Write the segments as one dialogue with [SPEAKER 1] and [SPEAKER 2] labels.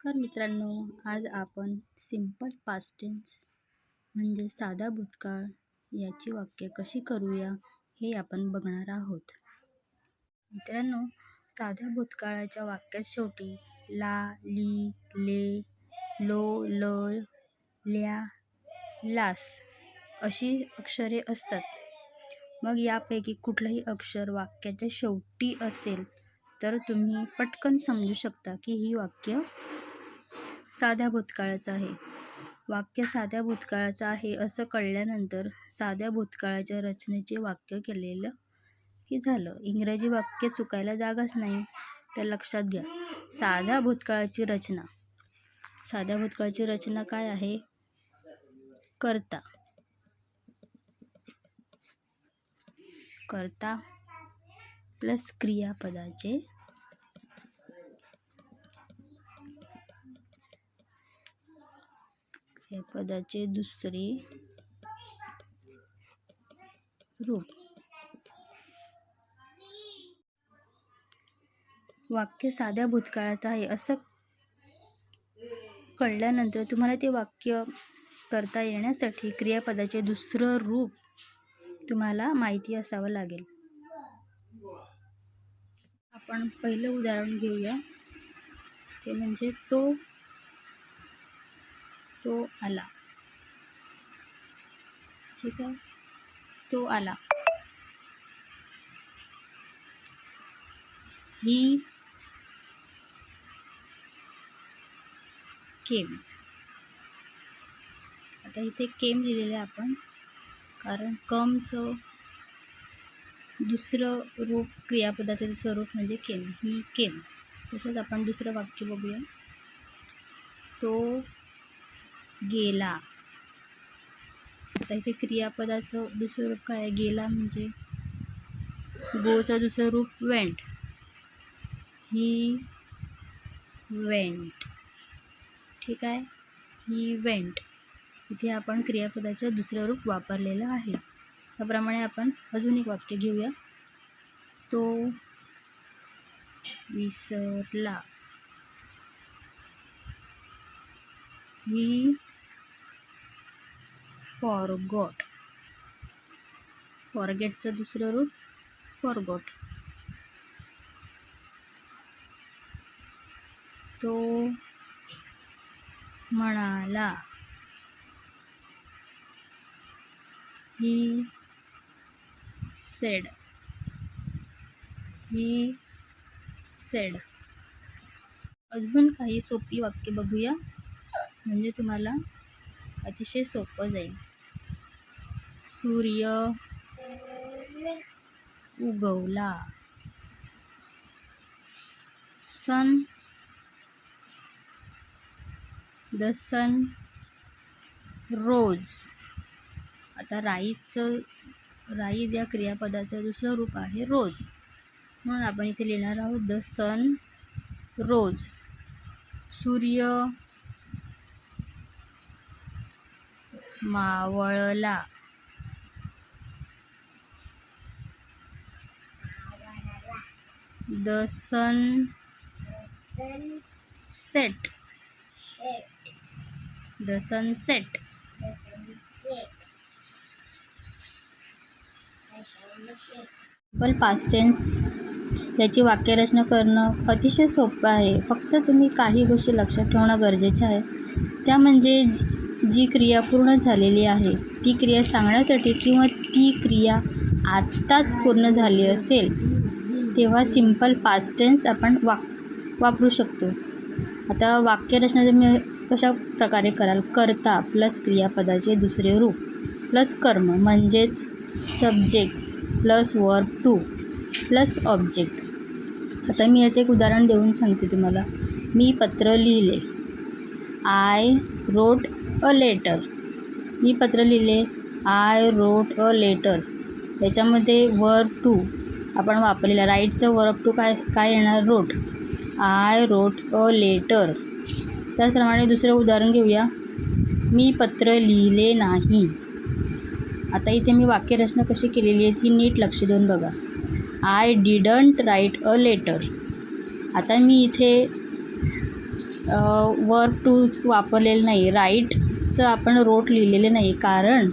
[SPEAKER 1] तर मित्रांनो आज आपण सिंपल पास्टेन्स म्हणजे साधा भूतकाळ याची वाक्य कशी करूया हे आपण बघणार आहोत. मित्रांनो साध्या भूतकाळाच्या वाक्यात शेवटी ला ली ले लो ल ल्या लास अशी अक्षरे असतात. मग यापैकी कुठलंही अक्षर वाक्याच्या शेवटी असेल तर तुम्ही पटकन समजू शकता की ही वाक्य साध्या भूतकाळाचं आहे. वाक्य साध्या भूतकाळाचं आहे असं कळल्यानंतर साध्या भूतकाळाच्या रचनेचे वाक्य केलेलं की झालं. इंग्रजी वाक्य चुकायला जागाच नाही. तर लक्षात घ्या. साध्या भूतकाळाची रचना. साध्या भूतकाळाची रचना काय आहे? करता. करता प्लस क्रियापदाचे क्रियापदाचे दुसरे रूप. वाक्य साध्या भूतकाळाचं आहे. असं कळल्यानंतर तुम्हाला ते वाक्य करता येण्यासाठी क्रियापदाचे दुसरं रूप तुम्हाला माहिती असावं लागेल. आपण पहिलं उदाहरण घेऊया. ते म्हणजे तो तो आला. ठीक आहे? तो आला. ही केम. आता इथे केम लिहिलेलं आहे आपण. कारण कमचं दुसरं रूप क्रियापदाचं स्वरूप म्हणजे केम. ही केम. तसंच आपण दुसरं वाक्य बघूया. तो गेला. आता इथे क्रियापदाचं दुसरं रूप काय गेला म्हणजे गोचं दुसरं रूप वेंट. He went. ठीक आहे? He went. इथे आपण क्रियापदाचं दुसरं रूप वापरलेलं आहे. त्याप्रमाणे आपण अजून एक वाक्य घेऊया. तो विसरला. ही फॉरगॉट फॉरगेटचं दुसरं रूप फॉरगॉट तो म्हणाला ही सेड ही सेड अजून काही सोपी वाक्य बघूया. म्हणजे तुम्हाला अतिशय सोपं जाईल. सूर्य उगवला. Sun the sun rose. आता राईचं राईज या क्रियापदाचं दुसरं रूप आहे रोज. म्हणून आपण इथे लिहिणार आहोत द सन रोज. सूर्य मावळला. The sun set. The sunset पण पास्टेन्स याची वाक्यरचना करणं अतिशय सोपं आहे. फक्त तुम्ही काही गोष्टी लक्षात ठेवणं गरजेचं आहे. त्या म्हणजे जी जी क्रिया पूर्ण झालेली आहे. ती क्रिया सांगण्यासाठी किंवा ती क्रिया आत्ताच पूर्ण झाली असेल तेव्हा सिंपल पास्ट टेन्स आपण वाक वापरू शकतो. आता वाक्यरचना तुम्ही कशा प्रकारे कराल? करता प्लस क्रियापदाचे दुसरे रूप प्लस कर्म म्हणजेच subject plus verb two plus object आता मी याचं एक उदाहरण देऊन सांगते तुम्हाला. मी पत्र लिहिले. आय रोट अ लेटर मी पत्र लिहिले. आय रोट अ लेटर याच्यामध्ये वर्ब टू आपण वापरलेला. राईटचं वर्ब टू काय काय येणार? रोट आय रोट अ लेटर त्याचप्रमाणे दुसरं उदाहरण घेऊया. मी पत्र लिहिले नाही. आता इथे मी वाक्यरचना कशी केलेली आहे ती नीट लक्ष देऊन बघा. I didn't write a letter आता मी इथे वर्क टू वापरलेलं नाही. राईटचं आपण रोट लिहिलेलं नाही. कारण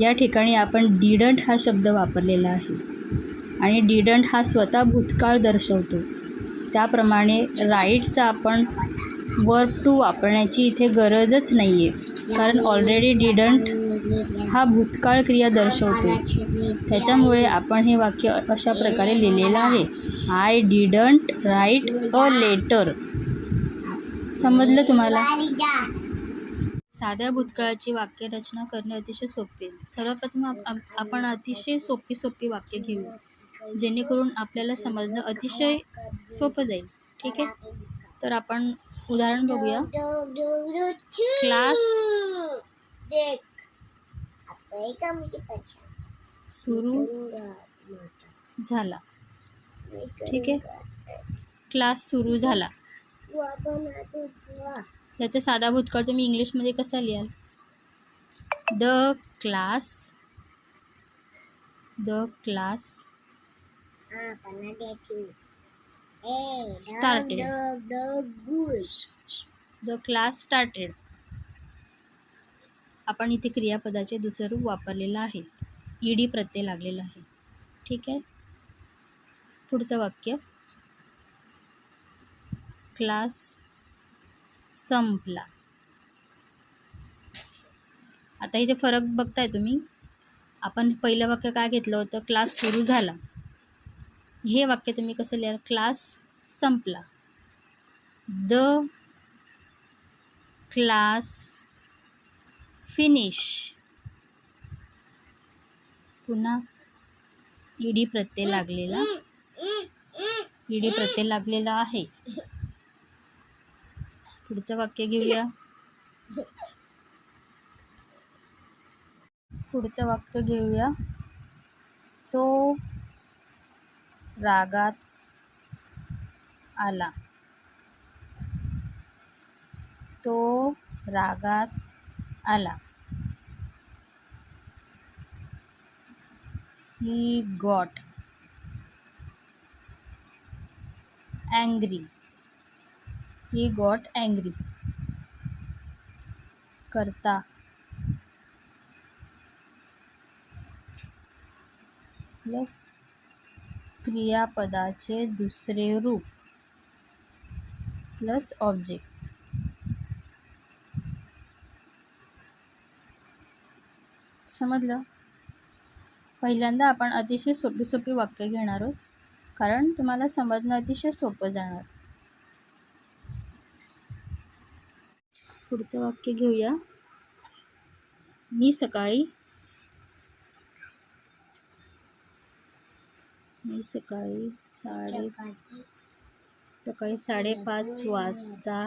[SPEAKER 1] या ठिकाणी आपण डिडंट हा शब्द वापरलेला आहे. आणि डिडंट हा स्वतः भूतकाळ दर्शवतो. त्याप्रमाणे राईटचा आपण वर्क टू वापरण्याची इथे गरजच नाही आहे कारण ऑलरेडी डिडंट हा भूतकाळ क्रिया दर्शवतो. त्याच्यामुळे आपण हे वाक्य अशा प्रकारे लिहिलेलं आहे. I didn't write a letter समजलं तुम्हाला? साध्या भूतकाळाची वाक्यरचना करणे अतिशय सोपे. आहे. सर्वप्रथम आप- आपण अतिशय सोपी सोपी वाक्य घेऊ. जेणेकरून आपल्याला समजणं अतिशय सोपं जाईल. ठीक आहे? तर आपण उदाहरण बघूया. क्लास सुरू झाला. ठीक आहे? क्लास सुरू झाला. याचा साधा भूतकाळ तुम्ही इंग्लिशमध्ये कसा लिहाल? The class the class Started. The class started आपण इथे क्रियापदाचे दुसरं रूप वापरलेलं आहे. ईडी प्रत्यय लागलेला आहे. ठीक आहे? पुढचं वाक्य. क्लास संपला. आता इथे फरक बघताय तुम्ही. आपण पहिलं वाक्य काय घेतलं होतं? क्लास सुरू झाला. हे वाक्य तुम्ही कसं लिहाल? क्लास संपला. The class finish. पुन्हा ईडी प्रत्यय लागलेला. ईडी प्रत्यय लागलेला आहे. पुढचं वाक्य घेऊया. पुढचं वाक्य घेऊया. तो रागात आला. तो रागात आला. He got angry he got angry करता. प्लस क्रियापदाचे दुसरे रूप. Plus object. समजलं? पहिल्यांदा आपण अतिशय सोपी सोपी वाक्य घेणार आहोत कारण तुम्हाला समजणं अतिशय सोपं जाणार. पुढचं वाक्य घेऊया. मी सकाळी मी सकाळी साडे सकाळी साडेपाच वाजता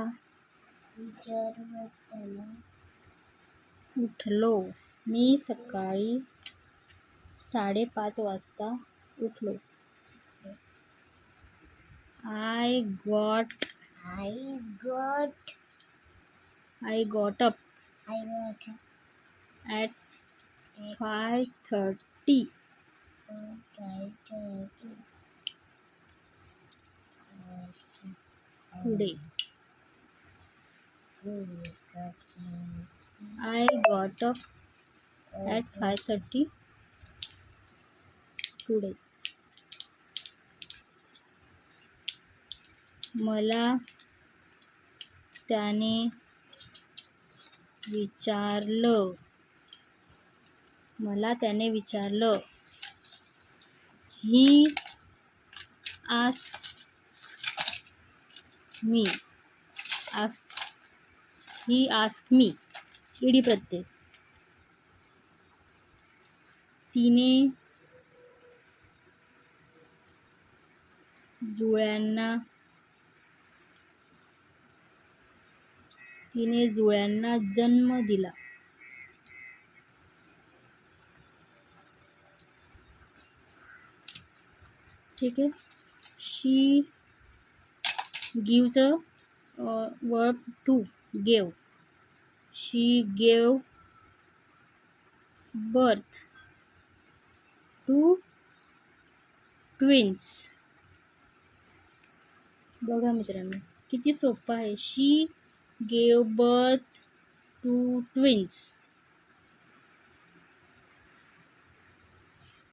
[SPEAKER 1] उठलो. मी सकाळी साडेपाच वाजता उठलो. I got
[SPEAKER 2] I got,
[SPEAKER 1] I got up
[SPEAKER 2] I got
[SPEAKER 1] at five thirty पुढे I got up at five thirty मला त्याने विचारलं. मला त्याने विचारलं. ही आस मी. आस ही आस्क मी. ईडी प्रत्यय. तिने जुळ्यांना तिने जुळ्यांना जन्म दिला. ठीक है। She gives a verb two gave she gave birth to twins बघा मित्रांनो, किती सोपं आहे. She gave birth to twins